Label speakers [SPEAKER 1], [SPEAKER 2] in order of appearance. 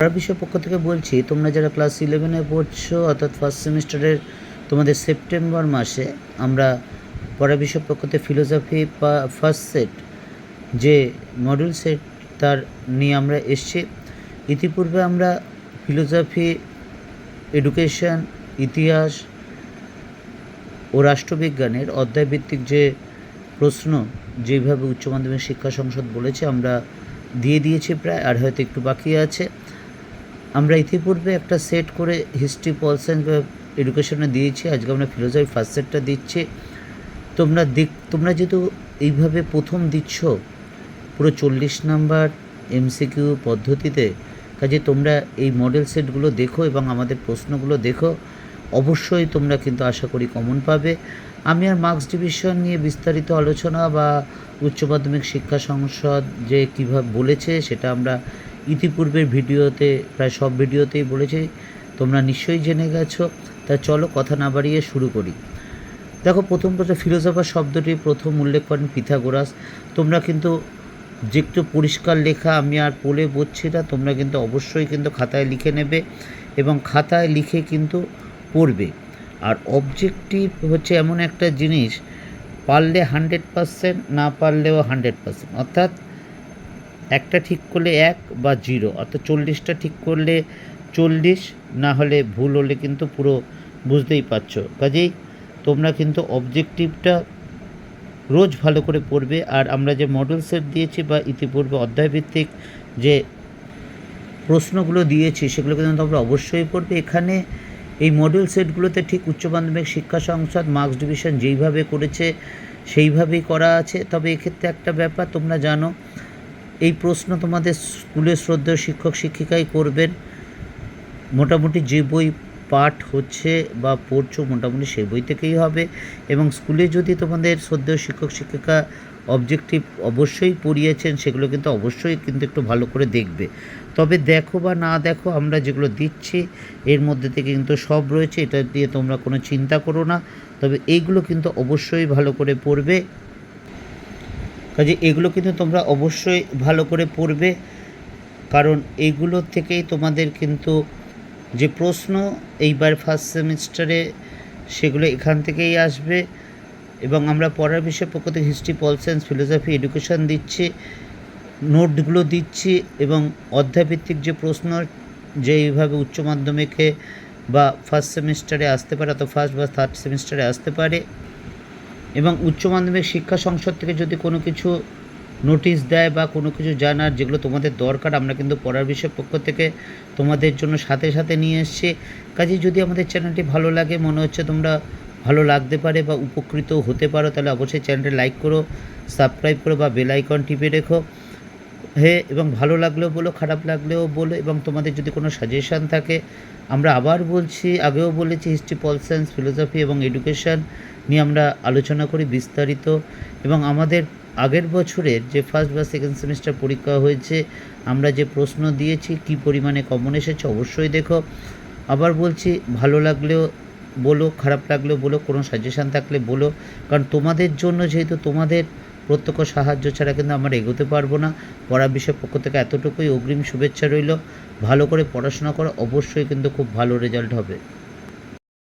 [SPEAKER 1] পড়ার বিষয় পক্ষ থেকে বলছি, তোমরা যারা ক্লাস ইলেভেনে পড়ছো, অর্থাৎ ফার্স্ট সেমিস্টারের তোমাদের সেপ্টেম্বর মাসে আমরা পড়ার বিষয় পক্ষ থেকে ফিলোসফি বা ফার্স্ট সেট যে মডিউল সেট তার নিয়ে আমরা এসছি। ইতিপূর্বে আমরা ফিলোসফি এডুকেশন ইতিহাস ও রাষ্ট্রবিজ্ঞানের অধ্যায়ভিত্তিক যে প্রশ্ন যেভাবে উচ্চ মাধ্যমিক শিক্ষা সংসদ বলেছে, আমরা দিয়ে দিয়েছি প্রায়, আর হয়তো একটু বাকি আছে। আমরা ইতিপূর্বে একটা সেট করে হিস্ট্রি পল সায়েন্স বা এডুকেশনে দিয়েছি। আজকে আমরা ফিলোসফি ফার্স্ট সেটটা দিচ্ছি। তোমরা দিক, তোমরা যেহেতু এইভাবে প্রথম দিচ্ছ, পুরো চল্লিশ নাম্বার এমসিকিউ পদ্ধতিতে, কাজে তোমরা এই মডেল সেটগুলো দেখো এবং আমাদের প্রশ্নগুলো দেখো। অবশ্যই তোমরা কিন্তু আশা করি কমন পাবে। আমি আর মার্কস ডিভিশন নিয়ে বিস্তারিত আলোচনা বা উচ্চ মাধ্যমিক শিক্ষা সংসদ যে কীভাবে বলেছে সেটা আমরা ইতিপূর্বের ভিডিওতে, প্রায় সব ভিডিওতেই বলেছি, তোমরা নিশ্চয়ই জেনে গেছো। তা চলো কথা না বাড়িয়ে শুরু করি। দেখো, প্রথম কথা ফিলোসফার শব্দটি প্রথম উল্লেখ করেন পিথাগোরাস। তোমরা কিন্তু যে একটু পরিষ্কার লেখা আমি আর পড়ে বলছি না, তোমরা কিন্তু অবশ্যই কিন্তু খাতায় লিখে নেবে এবং খাতায় লিখে কিন্তু পড়বে। আর অবজেক্টিভ হচ্ছে এমন একটা জিনিস, পারলে হান্ড্রেড পারসেন্ট না পারলেও হান্ড্রেড পারসেন্ট অর্থাৎ একটা ঠিক করলে এক বা জিরো, অর্থাৎ চল্লিশটা ঠিক করলে চল্লিশ, না হলে ভুল হলে কিন্তু পুরো বুঝতেই পারছ। কাজেই তোমরা কিন্তু অবজেক্টিভটা রোজ ভালো করে পড়বে। আর আমরা যে মডেল সেট দিয়েছি বা ইতিপূর্বে অধ্যায়ভিত্তিক যে প্রশ্নগুলো দিয়েছি, সেগুলো কিন্তু তোমরা অবশ্যই পড়বে। এখানে এই মডেল সেটগুলোতে ঠিক উচ্চ মাধ্যমিক শিক্ষা সংসদ মার্কস ডিভিশন যেইভাবে করেছে, সেইভাবেই করা আছে। তবে এক্ষেত্রে একটা ব্যাপার, তোমরা জানো এই প্রশ্ন তোমাদের স্কুলের শ্রদ্ধেয় শিক্ষক শিক্ষিকাই করবেন। মোটামুটি যে বই পাঠ হচ্ছে বা পড়ছো মোটামুটি সেই বই থেকেই হবে। এবং স্কুলে যদি তোমাদের শ্রদ্ধেয় শিক্ষক শিক্ষিকা অবজেক্টিভ অবশ্যই পড়িয়েছেন, সেগুলো কিন্তু অবশ্যই কিন্তু একটু ভালো করে দেখবে। তবে দেখো বা না দেখো, আমরা যেগুলো দিচ্ছি, এর মধ্যে থেকে কিন্তু সব রয়েছে, এটা দিয়ে তোমরা কোনো চিন্তা করো না। তবে এইগুলো কিন্তু অবশ্যই ভালো করে পড়বে। কাজে এগুলো কিন্তু তোমরা অবশ্যই ভালো করে পড়বে। কারণ এইগুলো থেকেই তোমাদের কিন্তু যে প্রশ্ন এইবার ফার্স্ট সেমিস্টারে সেগুলো এখান থেকেই আসবে। এবং আমরা পড়ার বিষয়ে থেকে history pol science philosophy education দিচ্ছি নোটগুলো দিচ্ছি এবং অধ্যায়ভিত্তিক যে প্রশ্ন যেইভাবে উচ্চ মাধ্যমিকে বা ফার্স্ট সেমিস্টারে আসতে পারে অথবা ফার্স্ট বা থার্ড সেমিস্টারে আসতে পারে। এবং উচ্চ মাধ্যমিক শিক্ষা সংসদ থেকে যদি কোনো কিছু নোটিশ দেয় বা কোনো কিছু জানার যেগুলো তোমাদের দরকার, আমরা কিন্তু পড়ার বিষয় পক্ষ থেকে তোমাদের জন্য সাথে সাথে নিয়ে এসছি। কাজে যদি আমাদের চ্যানেলটি ভালো লাগে, মনে হচ্ছে তোমরা ভালো লাগতে পারে বা উপকৃত হতে পারো, তাহলে অবশ্যই চ্যানেলটি লাইক করো, সাবস্ক্রাইব করো বা বেল আইকন টিপে রেখো। হে, এবং ভালো লাগলেও বলো, খারাপ লাগলেও বলো, এবং তোমাদের যদি কোনো সাজেশান থাকে, আমরা আবার বলছি, আগেও বলেছি হিস্ট্রি পল সায়েন্স ফিলোসফি এবং এডুকেশন নিয়ে আমরা আলোচনা করি বিস্তারিত। এবং আমাদের আগের বছরের যে ফার্স্ট বা সেকেন্ড সেমিস্টার পরীক্ষা হয়েছে, আমরা যে প্রশ্ন দিয়েছি, কি পরিমাণে কমন এসেছে, অবশ্যই দেখো। আবার বলছি, ভালো লাগলেও বলো, খারাপ লাগলেও বলো, কোনো সাজেশান থাকলে বলো। কারণ তোমাদের জন্য যেহেতু তোমাদের প্রত্যক্ষ সাহায্য ছাড়া কিন্তু আমরা এগোতে পারব না। পড়া বিষয় পক্ষ থেকে এতটুকুই অগ্রিম শুভেচ্ছা রইল। ভালো করে পড়াশোনা করো, অবশ্যই কিন্তু খুব ভালো রেজাল্ট হবে।